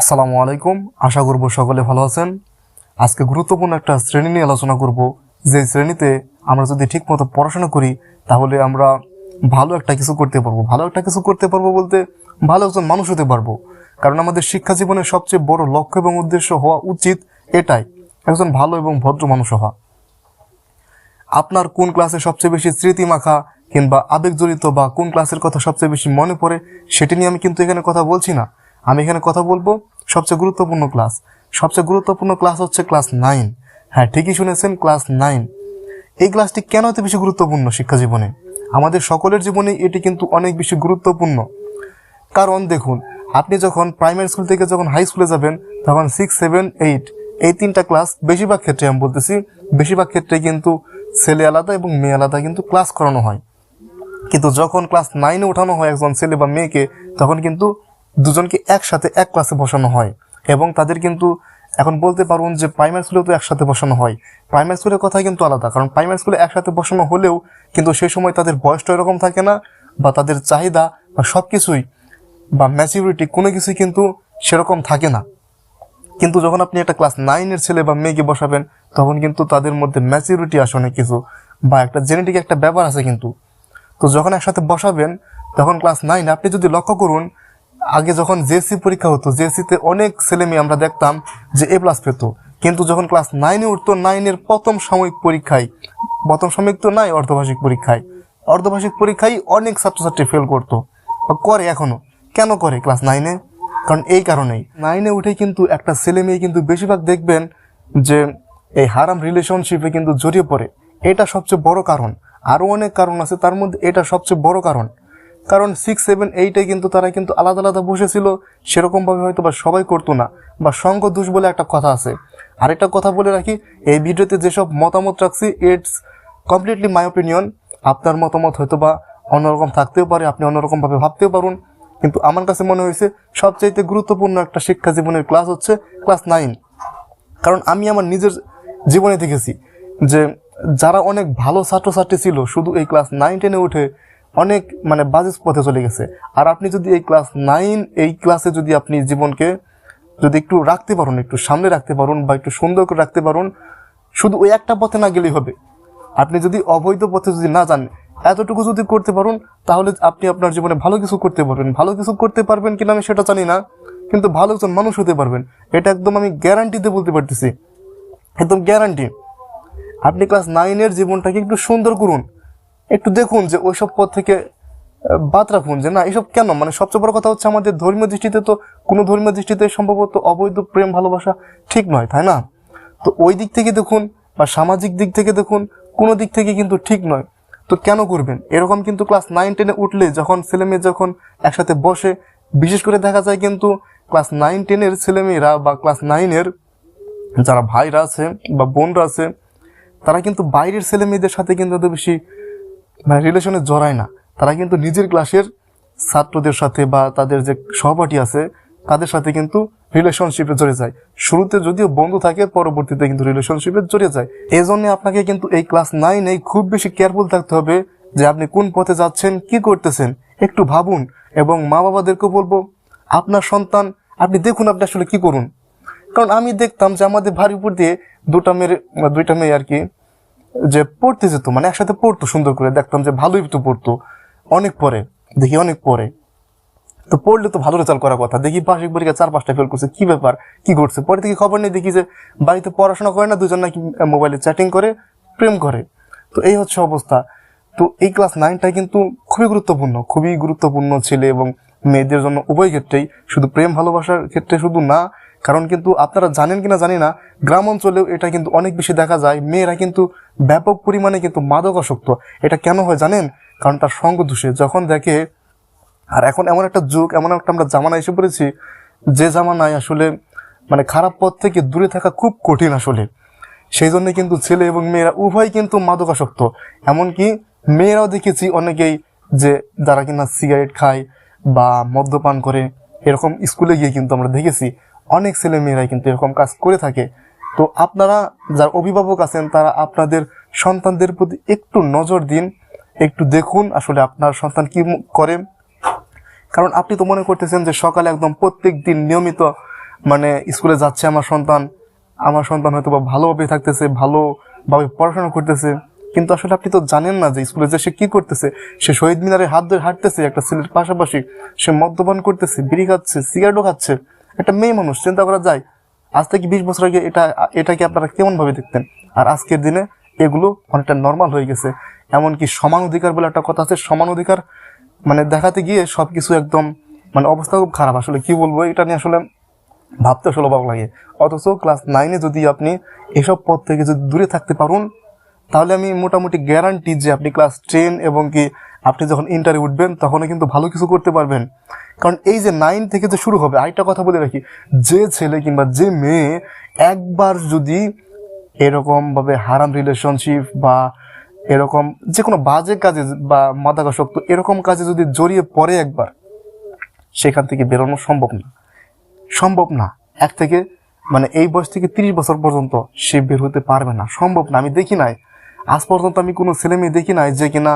আসসালামু আলাইকুম। আশা করব সকলে ভালো আছেন। আজকে গুরুত্বপূর্ণ একটা শ্রেণি নিয়ে আলোচনা করব। যে শ্রেণীতে আমরা যদি ঠিকমতো পড়াশোনা করি, তাহলে আমরা ভালো একটা কিছু করতে পারব। ভালো একটা কিছু করতে পারব বলতে ভালো একজন মানুষ হতে পারব। কারণ আমাদের শিক্ষা জীবনের সবচেয়ে বড় লক্ষ্য এবং উদ্দেশ্য হওয়া উচিত এটাই, একজন ভালো এবং ভদ্র মানুষ হওয়া। আপনার কোন ক্লাসে সবচেয়ে বেশি স্মৃতি মাখা কিংবা আবেগজড়িত বা কোন ক্লাসের কথা সবচেয়ে বেশি মনে পড়ে, সেটি নিয়ে আমি কিন্তু এখানে কথা বলছি না। আমি এখানে কথা বলব সবচেয়ে গুরুত্বপূর্ণ ক্লাস সবচেয়ে গুরুত্বপূর্ণ ক্লাস হচ্ছে ক্লাস নাইন হ্যাঁ ঠিকই শুনেছেন ক্লাস নাইন এই ক্লাসটি কেন এত বেশি গুরুত্বপূর্ণ শিক্ষা জীবনে? আমাদের সকলের জীবনে এটি কিন্তু অনেক বেশি গুরুত্বপূর্ণ। কারণ দেখুন, আপনি যখন প্রাইমারি স্কুল থেকে যখন হাই স্কুলে যাবেন, তখন সিক্স সেভেন এইট এই তিনটা ক্লাস বেশিরভাগ ক্ষেত্রে আমি বলতেছি, বেশিরভাগ ক্ষেত্রে কিন্তু ছেলে আলাদা এবং মেয়ে আলাদা কিন্তু ক্লাস করানো হয়। কিন্তু যখন ক্লাস নাইনে ওঠানো হয় একজন ছেলে বা মেয়েকে, তখন কিন্তু দুজনকে একসাথে এক ক্লাসে বসানো হয়। এবং তাদের কিন্তু এখন বলতে পারুন যে প্রাইমারি স্কুলেও তো একসাথে বসানো হয়। প্রাইমারি স্কুলের কথা কিন্তু আলাদা, কারণ প্রাইমারি স্কুলে একসাথে বসানো হলেও কিন্তু সেই সময় তাদের বয়সটা এরকম থাকে না বা তাদের চাহিদা বা সব কিছুই বা ম্যাচিউরিটি কোনো কিছুই কিন্তু সেরকম থাকে না। কিন্তু যখন আপনি একটা ক্লাস নাইনের ছেলে বা মেয়েকে বসাবেন, তখন কিন্তু তাদের মধ্যে ম্যাচিউরিটি আসে অনেক কিছু বা একটা জেনেটিক একটা ব্যাপার আছে কিন্তু। তো যখন একসাথে বসাবেন, তখন ক্লাস নাইন আপনি যদি লক্ষ্য করুন আগে যখন জেএসসি পরীক্ষা হতো জেএসসিতে অনেক ছেলে মেয়ে আমরা দেখতাম যে এ প্লাস পেত। কিন্তু যখন ক্লাস নাইনে উঠতো নাইনের প্রথম সাময়িক পরীক্ষায়, প্রথম সাময়িক তো নাই অর্ধভাষিক পরীক্ষায় অর্ধভাষিক পরীক্ষায় অনেক ছাত্রছাত্রী ফেল করতো। করে এখনও। কেন করে ক্লাস নাইনে কারণ এই কারণেই। নাইনে উঠে কিন্তু একটা ছেলে মেয়ে কিন্তু বেশিরভাগ দেখবেন যে, এই হারাম রিলেশনশিপে কিন্তু জড়িয়ে পড়ে। এটা সবচেয়ে বড় কারণ। আরও অনেক কারণ আছে, তার মধ্যে এটা সবচেয়ে বড় কারণ। কারণ সিক্স সেভেন এইটে কিন্তু তারা কিন্তু আলাদা আলাদা বসেছিল, সেরকমভাবে হয়তো বা সবাই করতো না। বা সঙ্গ দোষ বলে একটা কথা আছে। আরেকটা কথা বলে রাখি, এই ভিডিওতে যেসব মতামত রাখছি ইটস কমপ্লিটলি মাই ওপিনিয়ন আপনার মতামত হয়তো বা অন্যরকম থাকতেও পারে, আপনি অন্যরকমভাবে ভাবতেও পারুন। কিন্তু আমার কাছে মনে হয়েছে, সবচাইতে গুরুত্বপূর্ণ একটা শিক্ষা জীবনের ক্লাস হচ্ছে ক্লাস নাইন কারণ আমি আমার নিজের জীবনে দেখেছি যে যারা অনেক ভালো ছাত্রছাত্রী ছিল, শুধু এই ক্লাস নাইন টেনে উঠে অনেক মানে বাজে পথে চলে গেছে। আর আপনি যদি এই ক্লাস নাইন, এই ক্লাসে যদি আপনি জীবনকে যদি একটু রাখতে পারুন, একটু সামনে রাখতে পারুন বা একটু সুন্দর করে রাখতে পারুন, শুধু ওই একটা পথে না গেলেই হবে। আপনি যদি অবৈধ পথে যদি না যান, এতটুকু যদি করতে পারুন, তাহলে আপনি আপনার জীবনে ভালো কিছু করতে পারবেন। ভালো কিছু করতে পারবেন কিনা আমি সেটা জানি না, কিন্তু ভালো একজন মানুষ হতে পারবেন। এটা একদম আমি গ্যারান্টিতে বলতে পারতেছি। একদম গ্যারান্টি আপনি ক্লাস নাইনের জীবনটাকে একটু সুন্দর করুন। একটু দেখুন যে ওইসব পথ থেকে বাদ রাখুন যে না, এসব কেন? মানে সবচেয়ে বড় কথা হচ্ছে আমাদের ধর্মীয় দৃষ্টিতে তো কোনো ধর্মীয় দৃষ্টিতে সম্ভবত অবৈধ প্রেম, ভালোবাসা ঠিক নয়, তাই না? তো ওই দিক থেকে দেখুন বা সামাজিক দিক থেকে দেখুন, কোনো দিক থেকে কিন্তু ঠিক নয়। তো কেন করবেন? এরকম কিন্তু ক্লাস নাইন টেনে উঠলে যখন ছেলে মেয়ে যখন একসাথে বসে, বিশেষ করে দেখা যায় কিন্তু ক্লাস নাইন টেনের ছেলেমেয়েরা বা ক্লাস নাইনের যারা ভাইরা আছে বা বোনরা আছে, তারা কিন্তু বাইরের ছেলে মেয়েদের সাথে কিন্তু এত বেশি মানে রিলেশনে জড়ায় না। তারা কিন্তু নিজের ক্লাসের ছাত্রদের সাথে বা তাদের যে সহপাঠী আছে, তাদের সাথে কিন্তু রিলেশনশিপে জড়ে যায়। শুরুতে যদিও বন্ধু থাকে, পরবর্তীতে কিন্তু রিলেশনশিপে জড়িয়ে যায়। এই জন্য আপনাকে কিন্তু এই ক্লাস নাইনে খুব বেশি কেয়ারফুল থাকতে হবে যে আপনি কোন পথে যাচ্ছেন, কি করতেছেন। একটু ভাবুন এবং মা বাবাদেরকে বলব, আপনার সন্তান, আপনি দেখুন আপনি আসলে কি করুন। কারণ আমি দেখতাম যে আমাদের ভারী উপর দিয়ে দুটা মেয়ে, দুইটা মেয়ে আর কি যে পড়তে যেত মানে একসাথে পড়তো, সুন্দর করে দেখতাম যে ভালোই তো পড়তো। অনেক পরে, দেখি অনেক পরে। তো পড়লে তো ভালো রেজাল্ট করার কথা। দেখি বার্ষিক পরীক্ষা চার পাঁচটা ফেল করছে, কি ব্যাপার, কি করছে পরে থেকে খবর নেই দেখি যে বাড়িতে পড়াশোনা করে না, দুজন নাকি মোবাইলে চ্যাটিং করে, প্রেম করে। তো এই হচ্ছে অবস্থা। তো এই ক্লাস নাইনটা কিন্তু খুবই গুরুত্বপূর্ণ খুবই গুরুত্বপূর্ণ ছেলে এবং মেয়েদের জন্য উভয় ক্ষেত্রেই। শুধু প্রেম, ভালোবাসার ক্ষেত্রে শুধু না কারণ কিন্তু আপনারা জানেন কিনা জানি না, গ্রাম অঞ্চলেও এটা কিন্তু অনেক বেশি দেখা যায়। মেয়েরা কিন্তু ব্যাপক পরিমাণে কিন্তু মাদকাসক্ত এটা কেন হয় জানেন? কারণ তার সঙ্গ দোষে। যখন দেখে, আর এখন এমন একটা যুগ, এমন একটা আমরা জামানা এসে পড়েছি, যে জামানায় আসলে মানে খারাপ পথ থেকে দূরে থাকা খুব কঠিন আসলে। সেই জন্য কিন্তু ছেলে এবং মেয়েরা উভয় কিন্তু মাদকাসক্ত এমনকি মেয়েরাও দেখেছি অনেকেই যে যারা কিনা সিগারেট খায় বা মদ্যপান করে, এরকম স্কুলে গিয়ে কিন্তু আমরা দেখেছি। অনেক ছেলে মেয়েরাই কিন্তু এরকম কাজ করে থাকে। তো আপনারা যারা অভিভাবক আছেন, তারা আপনাদের সন্তানদের প্রতি একটু নজর দিন, একটু দেখুন আসলে আপনার সন্তান কি করে। কারণ আপনি তো মনে করতেছেন যে সকালে একদম প্রত্যেক দিন নিয়মিত মানে স্কুলে যাচ্ছে আমার সন্তান আমার সন্তান হয়তো বা ভালোভাবে থাকতেছে, ভালোভাবে পড়াশোনা করতেছে। কিন্তু আসলে আপনি তো জানেন না যে স্কুলে যে সে কী করতেছে। সে শহীদ মিনারে হাত ধরে হাঁটতেছে, একটা ছেলের পাশাপাশি সে মদ্যপান করতেছে, বিড়ি খাচ্ছে, সিগারেটও খাচ্ছে। একটা মেয়ে মানুষ, চিন্তা করা যায়, আজ থেকে বিশ বছর আগে এটা, এটাকে আপনারা কেমন ভাবে দেখতেন? আর আজকের দিনে এগুলো অনেকটা নর্মাল হয়ে গেছে। এমনকি সমান অধিকার বলে একটা কথা আছে, সমান অধিকার মানে দেখাতে গিয়ে সব কিছু একদম মানে অবস্থা খুব খারাপ। আসলে কি বলব, এটা নিয়ে আসলে ভাবতে আসলে অবাক লাগে। অথচ ক্লাস নাইনে যদি আপনি এসব পথ থেকে যদি দূরে থাকতে পারুন তাহলে আমি মোটামুটি গ্যারান্টি যে আপনি ক্লাস টেন এবং কি আপনি যখন ইন্টারে উঠবেন তখনও কিন্তু ভালো কিছু করতে পারবেন। কারণ এই যে নাইন থেকে যে শুরু হবে, আরেকটা কথা বলে রাখি, যে ছেলে কিংবা যে মেয়ে একবার যদি এরকমভাবে হারাম রিলেশনশিপ বা এরকম যে কোনো বাজে কাজে বা মাদকাসক্ত এরকম কাজে যদি জড়িয়ে পড়ে একবার, সেখান থেকে বেরোনো সম্ভব না। সম্ভব না। এক থেকে মানে এই বয়স থেকে তিরিশ বছর পর্যন্ত সে বের হতে পারবে না। সম্ভব না। আমি দেখি নাই। আজ পর্যন্ত আমি কোনো ছেলে মেয়ে দেখি নাই যে কিনা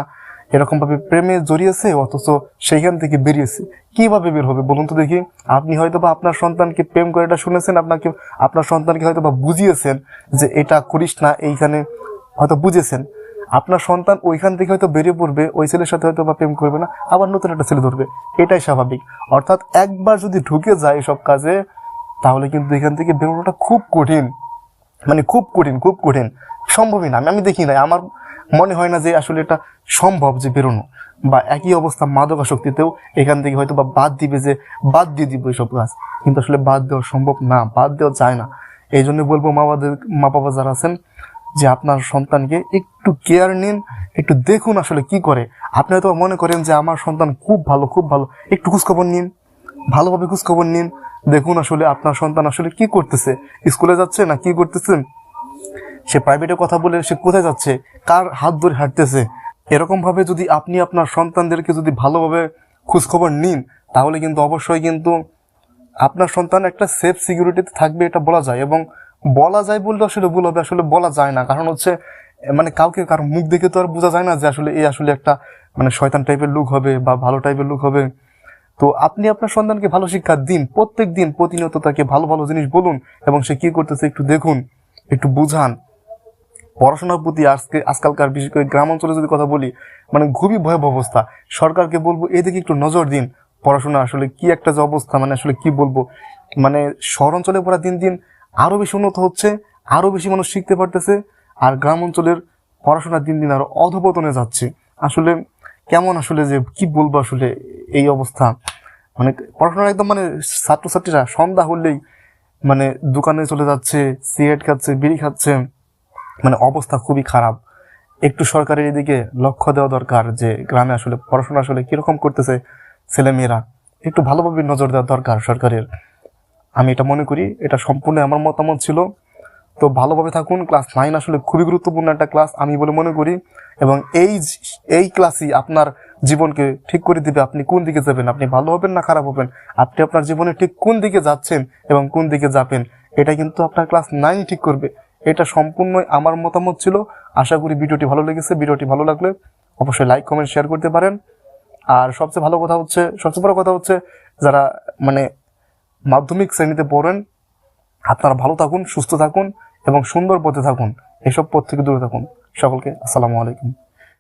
এরকম ভাবে প্রেমে জড়িয়েছে, অথচ সেইখান থেকে বেরিয়েছে। কীভাবে বের হবে বলুন তো দেখি? আপনি হয়তো বা আপনার সন্তানকে প্রেম করে এটা শুনেছেন, আপনাকে, আপনার সন্তানকে হয়তো বা বুঝিয়েছেন যে এটা করিস না, এইখানে হয়তো বুঝেছেন। আপনার সন্তান ওইখান থেকে হয়তো বেরিয়ে পড়বে, ওই ছেলের সাথে হয়তো বা প্রেম করবে না, আবার নতুন একটা ছেলে ধরবে। এটাই স্বাভাবিক। অর্থাৎ একবার যদি ঢুকে যায় এসব কাজে, তাহলে কিন্তু এখান থেকে বেরোনোটা খুব কঠিন। মানে খুব কঠিন খুব কঠিন। সম্ভবই না। আমি আমি দেখি নাই। আমার মনে হয় না যে আসলে এটা সম্ভব যে বেরোনো। বা একই অবস্থা মাদকাসক্তিতেও এখান থেকে হয়তো বা বাদ দিবে যে বাদ দিয়ে দিব এইসব কাজ। কিন্তু আসলে বাদ দেওয়া সম্ভব না, বাদ দেওয়া যায় না। এই জন্য বলব মা বাবাদের, মা বাবা যারা আছেন, যে আপনার সন্তানকে একটু কেয়ার নিন, একটু দেখুন আসলে কি করে। আপনি হয়তো মনে করেন যে আমার সন্তান খুব ভালো খুব ভালো। একটু খোঁজখবর নিন, ভালোভাবে খোঁজখবর নিন। দেখুন আসলে আপনার সন্তান আসলে কি করতেছে? স্কুলে যাচ্ছে না কি করতেছে? সে প্রাইভেটে কথা বলে সে কোথায় যাচ্ছে? কার হাত ধরে হাঁটতেছে? এরকম ভাবে যদি আপনি আপনার সন্তানদেরকে যদি ভালোভাবে খোঁজখবর নিন, তাহলে কিন্তু অবশ্যই কিন্তু আপনার সন্তান একটা সেফ সিকিউরিটিতে থাকবে এটা বলা যায়। এবং বলা যায় বললে আসলে ভুল হবে, আসলে বলা যায় না। কারণ হচ্ছে মানে কাউকে কারও মুখ দেখে তো আর বোঝা যায় না যে আসলে এই আসলে একটা মানে শয়তান টাইপের লুক হবে বা ভালো টাইপের লুক হবে। তো আপনি আপনার সন্তানকে ভালো শিক্ষা দিন, প্রত্যেক দিন প্রতিনিয়ত তাকে ভালো ভালো জিনিস বলুন এবং সে কি করতেছে একটু দেখুন, একটু বুঝান। পড়াশোনার প্রতি আজকে, আজকালকার বিশেষ করে গ্রাম অঞ্চলে যদি কথা বলি মানে খুবই ভয়াবহ অবস্থা। সরকারকে বলব এদিকে একটু নজর দিন। পড়াশোনা আসলে কি একটা যে অবস্থা মানে আসলে কি বলব? মানে শহর অঞ্চলে পড়া দিন দিন আরও বেশি উন্নত হচ্ছে, আরও বেশি মানুষ শিখতে পারতেছে, আর গ্রাম অঞ্চলের পড়াশোনা দিন দিন আরও অধপতনে যাচ্ছে। আসলে কেমন আসলে যে কি বলব আসলে এই অবস্থা? মানে পড়াশোনা একদম মানে ছাত্রছাত্রীরা সন্ধ্যা হলেই মানে দোকানে চলে যাচ্ছে, সিগারেট খাচ্ছে, বিড়ি খাচ্ছে মানে অবস্থা খুবই খারাপ। একটু সরকারের এদিকে লক্ষ্য দেওয়া দরকার যে গ্রামে আসলে পড়াশোনা আসলে কীরকম করতেছে ছেলেমেয়েরা। একটু ভালোভাবে নজর দেওয়া দরকার সরকারের। আমি এটা মনে করি, এটা সম্পূর্ণ আমার মতামত ছিল। তো ভালোভাবে থাকুন, ক্লাস নাইন আসলে খুবই গুরুত্বপূর্ণ একটা ক্লাস আমি বলে মনে করি। এবং এই এই ক্লাসই আপনার জীবনকে ঠিক করে দিবে, আপনি কোন দিকে যাবেন, আপনি ভালো হবেন না খারাপ হবেন, আপনি আপনার জীবনে ঠিক কোন দিকে যাচ্ছেন এবং কোন দিকে যাবেন, এটা কিন্তু আপনার ক্লাস নাইন ঠিক করবে। এটা সম্পূর্ণই আমার মতামত ছিল। আশা করি ভিডিওটি ভালো লেগেছে, ভিডিওটি ভালো লাগলে অবশ্যই লাইক কমেন্ট শেয়ার করতে পারেন। আর সবচেয়ে ভালো কথা হচ্ছে, সবচেয়ে বড় কথা হচ্ছে, যারা মানে মাধ্যমিক শ্রেণীতে পড়েন আপনারা ভালো থাকুন, সুস্থ থাকুন এবং সুন্দর পথে থাকুন। এসব পথ থেকে দূরে থাকুন। সকলকে আসসালামু আলাইকুম।